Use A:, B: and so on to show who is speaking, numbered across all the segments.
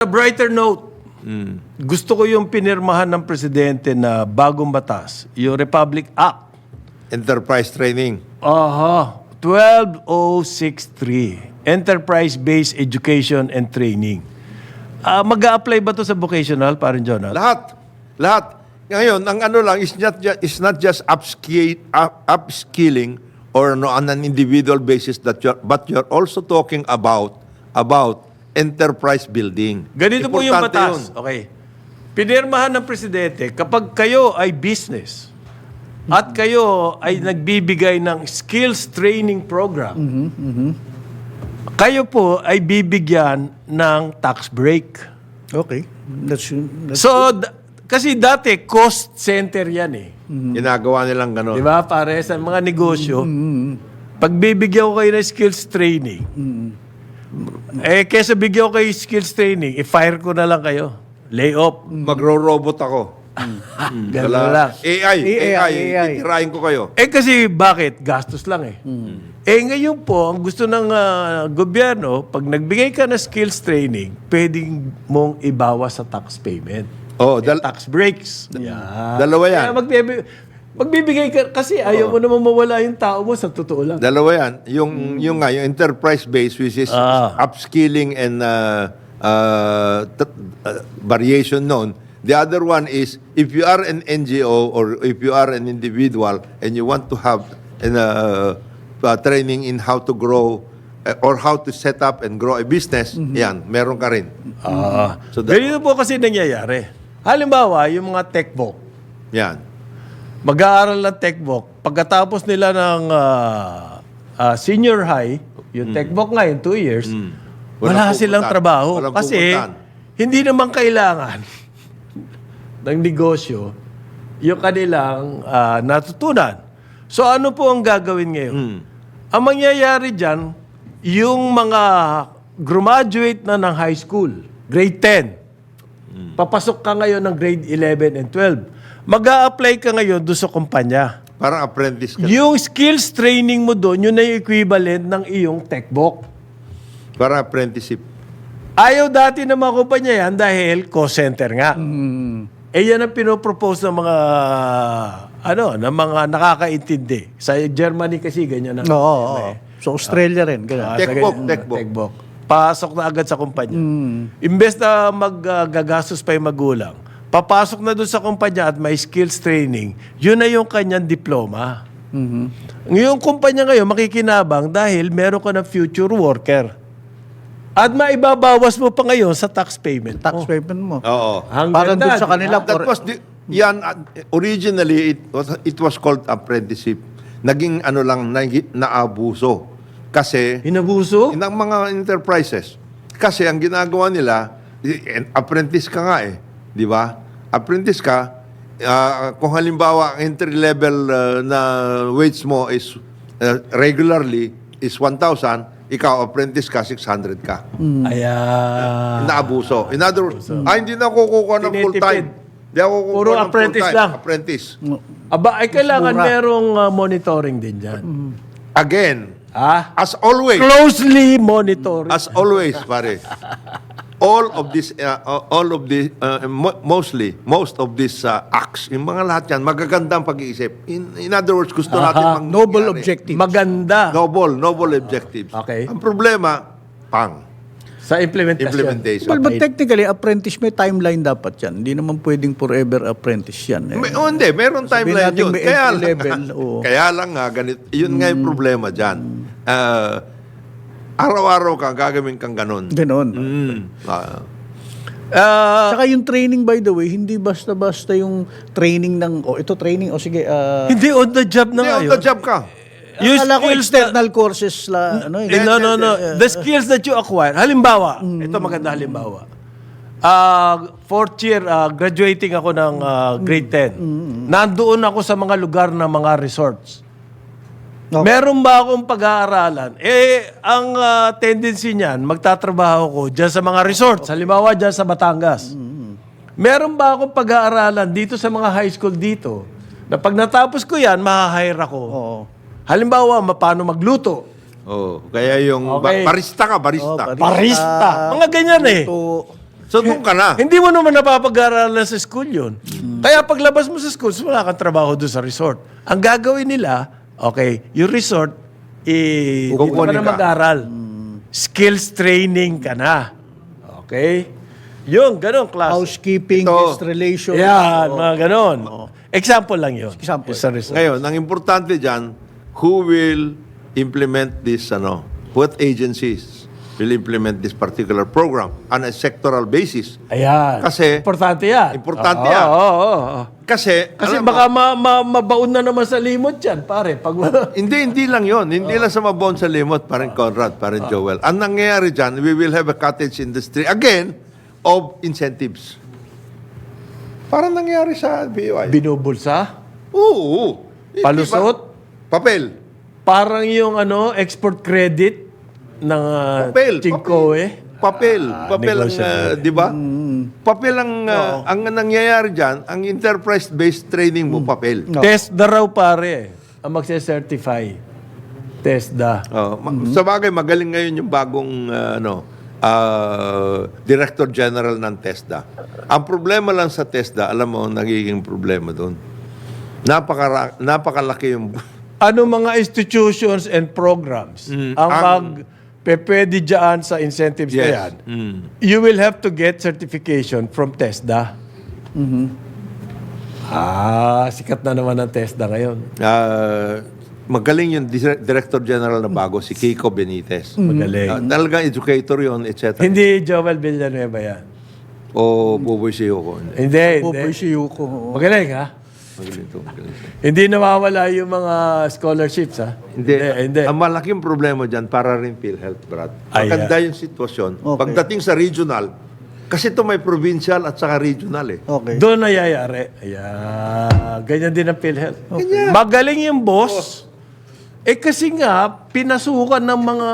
A: a brighter note, gusto ko yung pinirmahan ng presidente na bagong batas, yung Republic Act.
B: Enterprise training.
A: Aha, 12063. Enterprise-based education and training. Ah, mag-a-apply ba to sa vocational, parin Jonathan?
B: Lahat. Lahat. Ngayon, ang ano lang, is not just, is not just upskill, up, upskilling or no, on an individual basis, that you're, but you're also talking about about enterprise building.
A: Ganito po yung
B: Importante
A: batas.
B: yun.
A: Okay. Pinirmahan ng presidente, kapag kayo ay business at kayo ay nagbibigay ng skills training program, kayo po ay bibigyan ng tax break.
C: Okay. That's, that's
A: So, d- kasi dati, cost center yan eh.
B: Ginagawa nilang gano'n.
A: Di ba? Pare sa mga negosyo, pag bibigyan ko kayo ng skills training, eh, kesa bigyan ko kayo skills training, i-fire ko na lang kayo. Lay off.
B: Magro-robot ako.
A: Ganun
B: Wala.
A: lang.
B: AI, AI,
C: AI, AI.
B: titirahin ko kayo.
A: Eh kasi bakit? Gastos lang eh. Eh ngayon po, ang gusto ng ah, gobyerno, pag nagbigay ka ng skills training, pwedeng mong ibawas sa tax payment.
B: Oh, dal-
A: tax breaks. Yan.
B: Dalawa yan.
A: Kaya magbibi- magbibigay ka, kasi ayaw mo naman mawala yung tao mo sa totoo lang.
B: Dalawa yan. Yung, yung nga, yung enterprise base, which is
A: Ah.
B: upskilling and uh, uh, t- uh, variation known. The other one is, if you are an NGO or if you are an individual and you want to have an, uh, uh, training in how to grow uh, or how to set up and grow a business, yan, meron ka rin.
A: Ah.
B: So that-
A: Ganito po kasi nangyayari. Halimbawa, yung mga techbook,
B: Yan.
A: Mag-aaral ng techbook, pagkatapos nila ng ah, ah, senior high, yung techbook nga, yung two years, wala
B: Walang
A: silang trabaho.
B: Walang
A: kasi
B: pupuntahan.
A: hindi naman kailangan ng negosyo yung kanilang ah, natutunan. So ano po ang gagawin ngayon? Ang mangyayari dyan, yung mga graduate na ng high school, grade 10, papasok ka ngayon ng grade 11 and 12, mag apply ka ngayon doon sa kumpanya.
B: Parang apprentice ka.
A: Yung skills training mo doon, yun na yung equivalent ng iyong techbook.
B: Parang apprenticeship.
A: Ayaw dati ng mga kumpanya yan dahil cost center nga. Eh yan ang pinopropose ng mga ano, ng mga nakakaintindi. Sa Germany kasi ganyan ang
C: Oo, oo, oo. So, Australia rin. Ganun.
A: Ah,
B: Techbook,
A: sa ganyan,
B: techbook.
A: techbook. Pasok na agad sa kumpanya. Imbes na maggagastos pa yung magulang, papasok na doon sa kumpanya at may skills training, yun na yung kanyang diploma. Yung kumpanya ngayon makikinabang dahil meron ka ng future worker. At maibabawas mo pa ngayon sa tax payment
C: Tax
A: mo.
C: payment mo.
B: Oo.
A: Ang
C: Parang dun sa kanila,
B: That was the, yan, uh, originally, it was, it was called apprenticeship. Naging ano lang, nagi- naabuso. Kasi,
A: Inabuso?
B: ng mga enterprises. Kasi ang ginagawa nila, i- apprentice ka nga eh. Di ba? Apprentice ka, ah, kung halimbawa ang entry level ah, na wage mo is ah, regularly is 1,000, ikaw apprentice ka, 600 ka.
A: Ayan.
B: Naabuso. In other words, ah, hindi na ako kukuha ng
A: Tinitipid.
B: full-time. Hindi ako kukuha
A: Puro
B: ng
A: apprentice
B: full-time.
A: lang.
B: Apprentice.
A: Aba, ay kailangan
C: mura.
A: merong uh, monitoring din dyan.
B: Again,
A: Ah?
B: as always,
A: Closely monitoring.
B: as always, pare, all of this, uh, all of the, uh, mo- mostly, most of these uh, acts, yung mga lahat yan, magagandang pag-iisip. In, in other words, gusto natin
A: Aha.
C: Noble
B: mangyari.
C: objective.
A: Maganda
B: Noble, noble objectives.
A: Okay.
B: Ang problema, pang,
A: sa implementation.
B: implementation.
C: Well, but technically, apprentice may timeline dapat yan. Hindi naman pwedeng forever apprentice yan. Eh.
B: May, oh, hindi, meron timeline
C: natin
B: yun. Kaya lang,
C: level, oo.
B: kaya lang nga, ganit, yun nga yung problema dyan. Ah, araw-araw ka, gagawin kang ganun.
C: Ganon.
B: Mm. Ah.
A: Ah,
C: Saka yung training, by the way, hindi basta-basta yung training ng, oh, ito training, o sige, ah,
A: hindi on the job na
B: Hindi, on
A: ngayon.
B: the job ka.
A: Yung
C: akala ko
A: skills na-
C: external courses la, ano,
A: Eh, no, no, no. The skills that you acquire. Halimbawa, ito maganda halimbawa. Ah, fourth year, ah, graduating ako ng ah, grade 10. Nandoon ako sa mga lugar ng mga resorts.
C: Okay.
A: Meron ba akong pag-aaralan? Eh, ang ah, tendency niyan, magtatrabaho ko dyan sa mga resorts. Halimbawa, dyan sa Batangas. Meron ba akong pag-aaralan dito sa mga high school dito na pag natapos ko yan, mahahire ako?
C: Oo.
A: Halimbawa, ma- paano magluto?
B: Oh, kaya yung
A: Okay.
B: ba- barista ka, barista.
C: Oh, barista.
A: Barista. Mga ganyan eh.
B: So, doon ka na.
A: Hindi mo naman napapag-aralan sa school yun. Kaya paglabas mo sa school, wala kang trabaho doon sa resort. Ang gagawin nila, okay, yung resort, eh, dito ka na mag-aral. Skills training ka na. Okay? Yung, ganun klase.
C: Housekeeping,
B: Ito.
C: guest relations.
A: Yan, mga ganun. Example lang yun.
C: Example.
A: Sa resort.
B: Ngayon, ang importante dyan, who will implement this, ano, what agencies will implement this particular program on a sectoral basis.
A: Ayan.
B: Kasi-
A: Importante yan.
B: Importante
A: Oo,
B: yan.
A: Oo, oo.
B: Kasi,
A: Kasi
B: alam mo,
A: baka ma, ma, mabaon na naman sa limot yan, pare. Pag wala.
B: Hindi, hindi lang yon. Hindi lang sa mabon sa limot, parang Conrad, parang Joel. Ang nangyayari dyan, we will have a cottage industry again of incentives. Parang nangyari sa BOI.
A: Binubulsa.
B: Oo.
A: Palusot?
B: Papel.
A: Parang yung ano, export credit ng uh,
B: Papel.
A: Chinko eh.
B: Papel.
A: Ah,
B: papel ang, ah, di ba? Papel ang, ah, ang nangyayari dyan, ang enterprise-based training mo, papel.
C: No.
A: Test na raw pare. Ang magse-certify. Test da.
B: Oh, ma- Sa bagay, magaling ngayon yung bagong ah, ano, ah, Director General ng TESDA. Ang problema lang sa TESDA, alam mo, ang nagiging problema doon. Napaka, napakalaki yung...
A: Ano mga institutions and programs ang
B: ang-
A: mag pwede dyan sa incentives na yan?
B: Yes. Mm.
A: You will have to get certification from TESDA.
B: Mm-hmm.
A: Ah, sikat na naman ang TESDA ngayon.
B: Ah, magaling yung Dire- Director General na bago, si Kiko Benitez.
A: Magaling.
B: Ah, talagang educator yon etc.
A: Hindi Joel Villanueva yan.
B: O Buboy si Yoko.
A: Hindi,
C: Po,
A: hindi.
C: si Yuko.
A: Magaling ha?
B: To.
A: Hindi nawawala yung mga scholarships ha?
B: Hindi.
A: hindi.
B: Ang malaking problema dyan, para rin PhilHealth, Brad.
A: Ay,
B: Maganda yung sitwasyon.
C: Okay.
B: Pagdating sa regional, kasi ito may provincial at saka regional eh.
C: Okay.
A: Doon nangyayari. Ayan. Ganyan din ang PhilHealth. Magaling yung boss. Eh kasi nga, pinasukan ng mga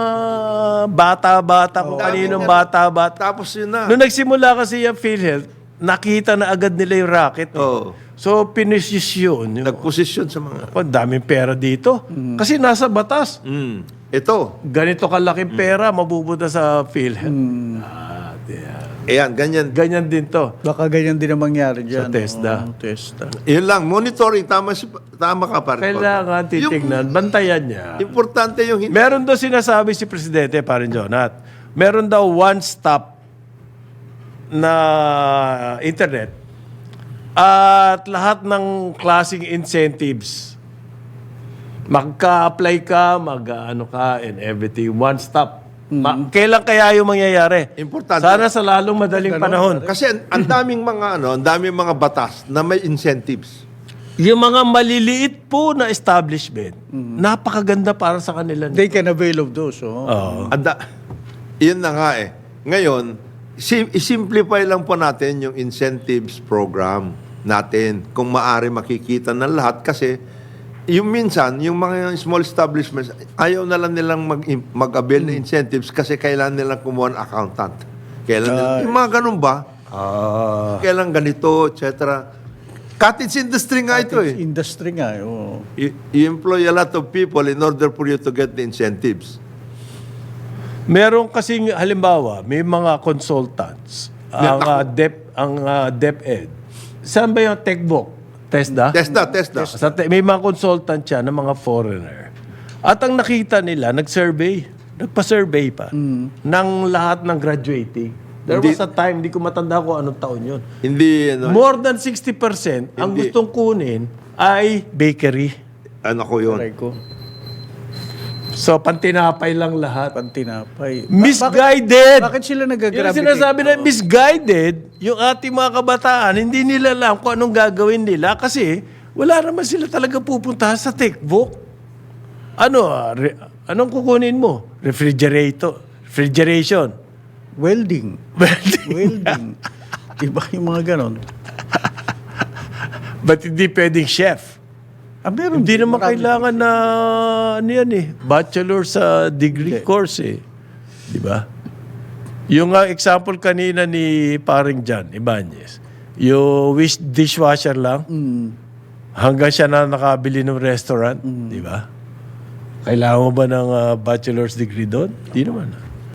A: bata-bata kung kaninong bata-bata.
B: Tapos yun na.
A: Noong nagsimula kasi yung PhilHealth, nakita na agad nila yung racket. eh.
B: Oo.
A: So, pinisisyon. Yung,
B: Nagposisyon sa mga...
A: Ako, ang daming pera dito. Kasi nasa batas.
B: Mm. Ito.
A: Ganito kalaking pera, mabubuta sa PhilHealth. Ah, diyan.
B: Ayan, ganyan.
A: Ganyan din to.
C: Baka ganyan din ang mangyari dyan.
A: TESDA.
C: Oo, TESDA.
B: Yun lang, monitoring. Tama, si, tama ka, pare.
A: Kailangan titignan, bantayan niya.
B: Importante yung... hin-
A: Meron daw sinasabi si Presidente, parin Jonat. Meron daw one-stop na internet at lahat ng klaseng incentives. Magka-apply ka, mag-ano ka, and everything. One stop. Ma- kailan kaya yung mangyayari?
B: Importante.
A: Sana sa lalong madaling panahon.
B: Kasi ang- ang daming mga ano, ang daming mga batas na may incentives.
A: Yung mga maliliit po na establishment, napakaganda para sa kanila.
C: They can avail of those. Oh.
A: Oo.
B: Anda, yun na nga eh. Ngayon, sim- isimplify lang po natin yung incentives program natin kung maari makikita ng lahat kasi yung minsan, yung mga small establishments, ayaw na lang nilang mag, mag-avail ng incentives kasi kailan nilang kumuha ng accountant. Kailan nila, yung mga ganun ba?
A: Ah.
B: Kailan ganito, etc. Cottage industry nga ito eh.
C: Industry nga. Oh.
B: You, you employ a lot of people in order for you to get the incentives.
A: Meron kasing halimbawa, may mga consultants ang uh, DEP ang uh, DepEd. Saan ba yung TechBook? TESDA?
B: TESDA, TESDA.
A: Sa te- may mga consultant siya ng mga foreigner. At ang nakita nila, nag-survey. Nagpa-survey pa ng lahat ng graduating. There
B: Hindi-
A: was a time, hindi ko matanda kung anong taon yun.
B: Hindi, ano,
A: More than 60% ang
B: Hindi.
A: gustong kunin ay bakery.
B: ano ko yun.
C: Aray ko.
A: So, pantinapay lang lahat.
C: Pantinapay.
A: Misguided!
C: Bakit sila
A: Yung
C: nag-gravitate?
A: sinasabi na misguided, yung ating mga kabataan, hindi nila alam kung anong gagawin nila kasi wala naman sila talaga pupuntahan sa textbook. Ano, ah, re- anong kukunin mo? Refrigerator. Refrigeration.
C: Welding. Welding. Iba yung mga ganon.
A: But hindi pwedeng chef.
C: Ah, meron.
A: Hindi naman kailangan na ano yan eh, bachelor sa degree course eh. Di ba? Yung nga example kanina ni paring John Ibanez, yung wish dishwasher lang,
C: Mm.
A: hanggang siya na nakabili ng restaurant, di ba? Kailangan mo ba ng ah, bachelor's degree doon? Di naman.